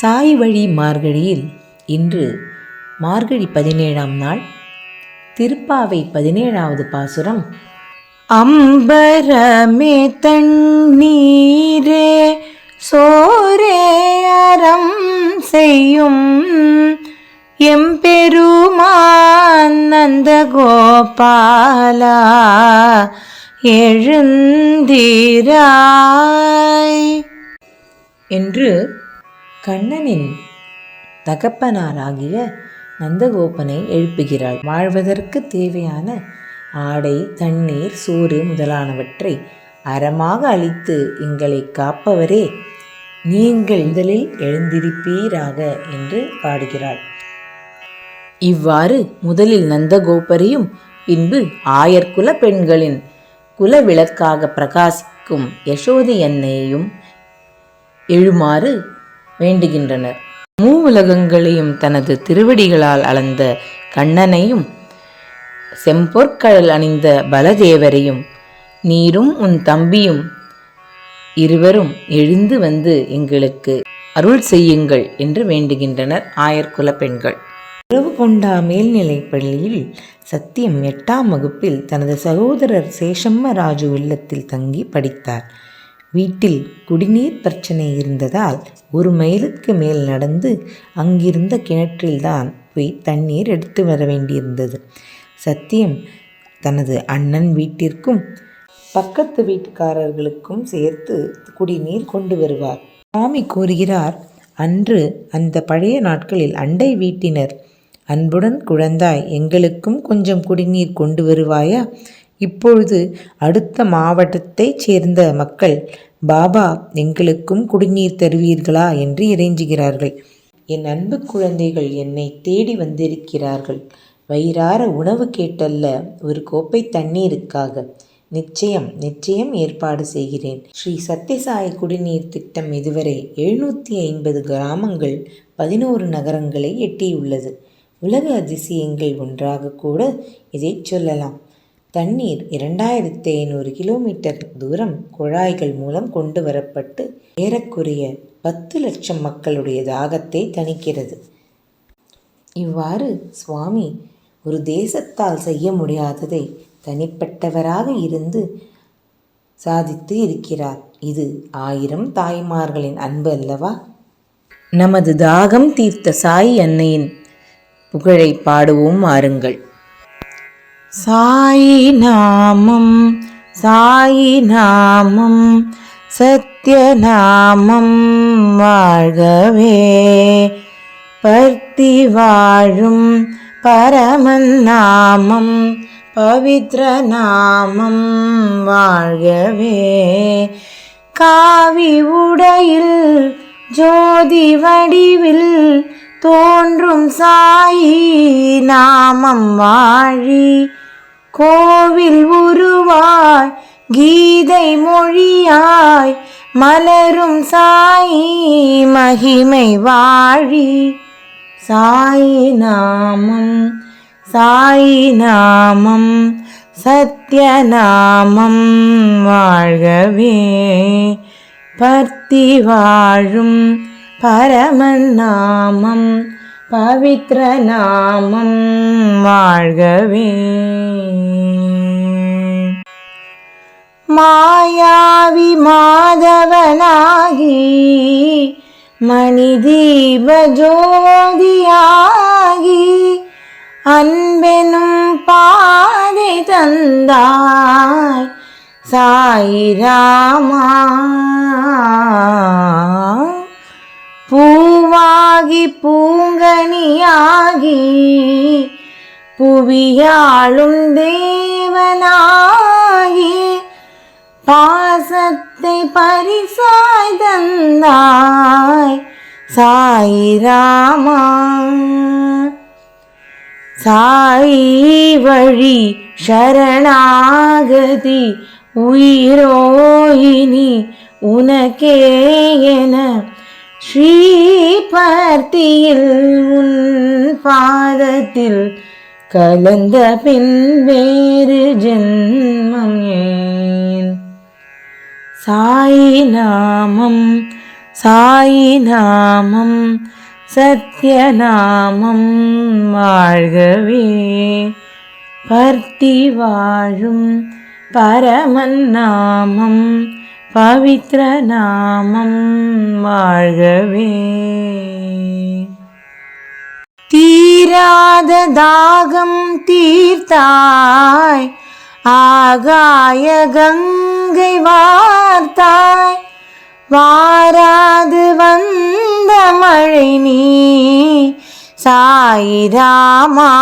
சாய் வழி மார்கழியில் இன்று மார்கழி பதினேழாம் நாள் திருப்பாவை பதினேழாவது பாசுரம். அம்பரமே தண்ணீரே சோரே அறம் செய்யும் எம்பெருமான் நந்த கோபாலா எழுந்திராய். என்று கண்ணனின் தகப்பனாராகிய நந்தகோபனை எழுப்புகிறாள். வாழ்வதற்கு தேவையான ஆடை தண்ணீர் சோறு முதலானவற்றை அறமாக அளித்து எங்களை காப்பவரே நீங்கள் முதலில் எழுந்திருப்பீராக என்று பாடுகிறாள். இவ்வாறு முதலில் நந்தகோபரையும் பின்பு ஆயர்குல பெண்களின் குலவிளக்காக பிரகாசிக்கும் யசோதி அன்னையையும் எழுமாறு வேண்டுகின்றனர். மூவுலகங்களையும் தனது திருவடிகளால் அளந்த கண்ணனையும் செம்பொற்கடல் அணிந்த பலதேவரையும் நீரும் உன் தம்பியும் இருவரும் எழுந்து வந்து எங்களுக்கு அருள் செய்யுங்கள் என்று வேண்டுகின்றனர் ஆயர்குல பெண்கள். உறவு கொண்டா பள்ளியில் சத்தியம் எட்டாம் வகுப்பில் தனது சகோதரர் சேஷம்ம ராஜு இல்லத்தில் தங்கி படித்தார். வீட்டில் குடிநீர் பிரச்சனை இருந்ததால் ஒரு மைலுக்கு மேல் நடந்து அங்கிருந்த கிணற்றில்தான் போய் தண்ணீர் எடுத்து வர வேண்டியிருந்தது. சத்தியம் தனது அண்ணன் வீட்டிற்கும் பக்கத்து வீட்டுக்காரர்களுக்கும் சேர்த்து குடிநீர் கொண்டு வருவார். சுவாமி கூறுகிறார் அன்று அந்த பழைய நாட்களில் அண்டை வீட்டினர் அன்புடன் குழந்தாய் எங்களுக்கும் கொஞ்சம் குடிநீர் கொண்டு வருவாயா? இப்பொழுது அடுத்த மாவட்டத்தைச் சேர்ந்த மக்கள் பாபா எங்களுக்கும் குடிநீர் தருவீர்களா? என்று இறைஞ்சுகிறார்கள். என் அன்பு குழந்தைகள் என்னை தேடி வந்திருக்கிறார்கள். வயிறார உணவு கேட்டல்ல ஒரு கோப்பை தண்ணீருக்காக. நிச்சயம் நிச்சயம் ஏற்பாடு செய்கிறேன். ஸ்ரீ சத்யசாய் குடிநீர் திட்டம் இதுவரை எழுநூற்றி ஐம்பது கிராமங்கள் பதினோரு நகரங்களை எட்டியுள்ளது. உலக அதிசயங்கள் ஒன்றாக கூட இதை சொல்லலாம். தண்ணீர் இரண்டாயிரத்தி ஐநூறு கிலோமீட்டர் தூரம் குழாய்கள் மூலம் கொண்டு வரப்பட்டு ஏறக்குறைய பத்து லட்சம் மக்களுடைய தாகத்தை தணிக்கிறது. இவ்வாறு சுவாமி ஒரு தேசத்தால் செய்ய முடியாததை தனிப்பட்டவராக இருந்து சாதித்து இருக்கிறார். இது ஆயிரம் தாய்மார்களின் அன்பு அல்லவா? நமது தாகம் தீர்த்த சாய் அன்னையின் புகழை பாடுவோம் மாறுங்கள் சாயி நாமம் சாயி நாமம் சத்யநாமம் வாழ்கவே. பர்த்தி வாழும் பரமன் நாமம் பவித்ர நாமம் வாழ்கவே. காவி உடையில் ஜோதி வடிவில் தோன்றும் சாயி நாமம் வாழி. கோவில் உருவாய் கீதை மொழியாய் மலரும் சாயி மகிமை வாழி. சாயி நாமம் சாயி நாமம் சத்யநாமம் வாழ்கவே. பர்த்தி வாழும் பரமன் நாமம் பவித்ர நாமம் வாழ்கவே மாயாவி மாதவனாகி மணிதீப ஜோதியாகி அன்பெனும் பாதை தந்தாய் சாயிராமா பூவாகி பூங்கனியாகி புவியாளும் தேவனாகி பாசத்தை பரிசாய் தந்தாய் சாயிராமா சாயி வழி சரணாகதி உயிரோயினி உனக்கே என ஸ்ரீபர்த்தியில் உன் பாதத்தில் கலந்த பின் வேறு ஜென்மம் ஏன் சாய் நாமம் சாயி நாமம் சத்யநாமம் வாழ்கவே பர்த்தி வாழும் பரமன் நாமம் பவித்ர நாமம் வாழ்கவே. தீராத தாகம் தீர்த்தாய் ஆகாய கங்கை வார்த்தாய். வாராது வந்த மழை நீ சாயிராமா.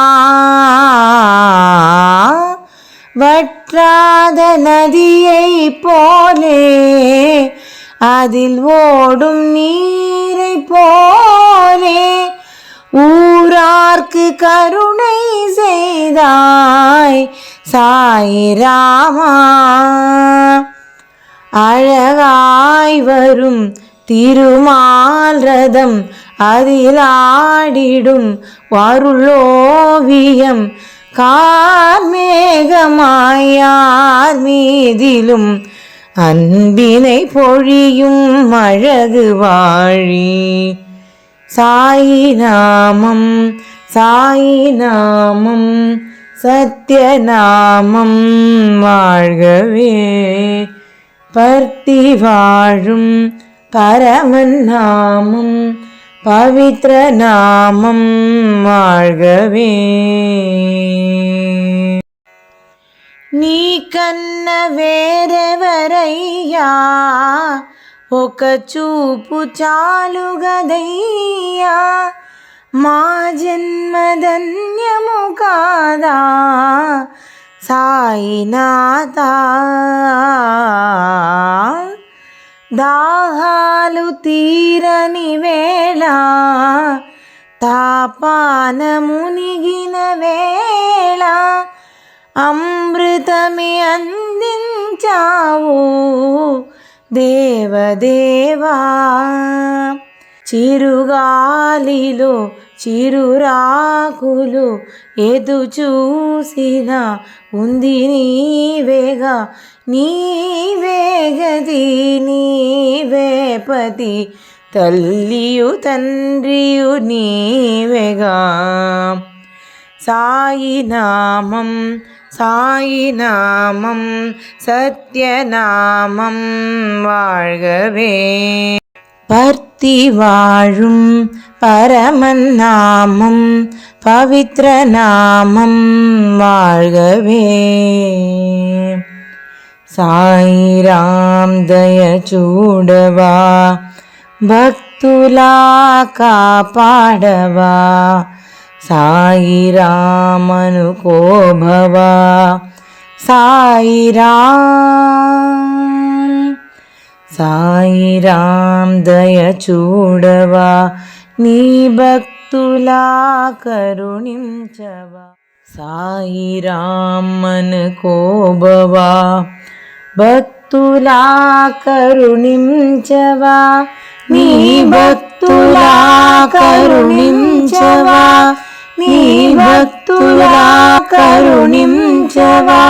வற்றாத நதியை போலே அதில் ஓடும் நீரை போலே ஊரார்க்கு கருணை செய்தாய் சாயிராமா அழகாய் வரும் திருமால் ரதம் அதிலாடிடும் வருளோவியம் கார்மேகமாயார் மீதிலும் அன்பினை பொழியும் அழகு வாழி. சாயி நாமம் சாயி நாமம் சத்யநாமம் வாழ்கவே. பர்த்தி வாழும் பரமன் நாமம் பவித்ர நாமம் வாழ்கவே నీ కన్న వేరెవరయ్యా ఒక చూపు చాలు గదయ్యా మా జన్మధన్యము కాదా సాయినాథ దాహాలు తీరని వేళ తాపాన మునిగిన వేళ అమృతమి అందించావు దేవదేవా. చిరుగాలిలో చిరురాకులు ఎదు చూసిన ఉంది నీవేగా నీవేగది నీవేపతి తల్లియు తండ్రియు నీవేగా సాయి నామం சாயி நாமம் சத்யநாமம் வாழ்கவே பர்த்தி வாழும் பரமன் நாமம் பவித்ர நாமம் வாழ்கவே సాయిరాం దయ చూడవా భక్తులా కాపాడవా సాయిరామను కోభవా సాయిరాం సాయిరాం దయ చూడవా నీ భక్తులా కరుణించవా. సాయిరామను కోభవా భక్తులా కరుణించవా నీ భక్తులా కరుణించవా నీ భక్తులా కరుణించవా.